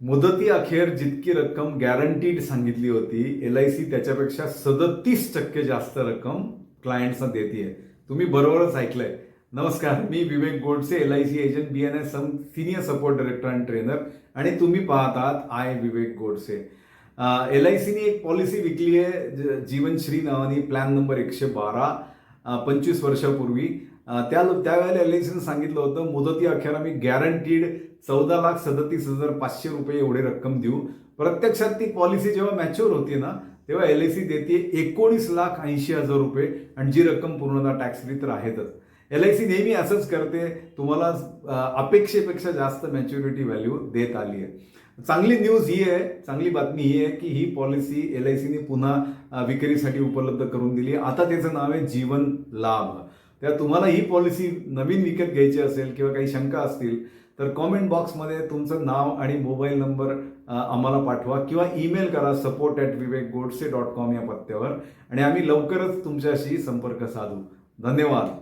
मुदती अखेर जितकी रक्कम गॅरंटीड सांगितली होती एल आय सी त्याच्यापेक्षा सदतीस टक्के जास्त रक्कम क्लायंट्सना देते तुम्ही बरोबरच ऐकलंय. नमस्कार मी Vivek Godse L I C agent B N S some senior support director and trainer आणि तुम्ही पाहतात I Vivek Godse. L I सीने एक पॉलिसी विकली आहे जीवनश्री नावानी प्लॅन नंबर एकशे बारा पंचवीस वर्षापूर्वी. त्या त्यावेळेला एल आय सीनं सांगितलं होतं मुदती अखेर आम्ही गॅरंटीड चौदा लाख सदतीस हजार पाचशे रुपये एवढी रक्कम देऊ. प्रत्यक्षात ती पॉलिसी जेव्हा मॅच्युअर होती ना तेव्हा एल आय सी देते एकोणीस लाख ऐंशी हजार रुपये आणि जी रक्कम पूर्णतः टॅक्स फ्री तर आहेतच. एल आय सी नेहमी असंच करते तुम्हाला अपेक्षेपेक्षा जास्त मॅच्युरिटी व्हॅल्यू देत आली आहे. चांगली न्यूज ही आहे चांगली बातमी ही आहे की ही पॉलिसी एल आय सीने पुन्हा विक्रीसाठी उपलब्ध करून दिली आता त्याचं नाव आहे जीवन लाभ. त्या तुम्हाला ही पॉलिसी नवीन विकत घ्यायची असेल किंवा काही शंका असतील तर कॉमेंट बॉक्समध्ये तुमचं नाव आणि मोबाईल नंबर आम्हाला पाठवा किंवा ईमेल करा support at Vivek Godse dot com या पत्त्यावर. आणि आम्ही लवकरच तुमच्याशी संपर्क साधू. धन्यवाद.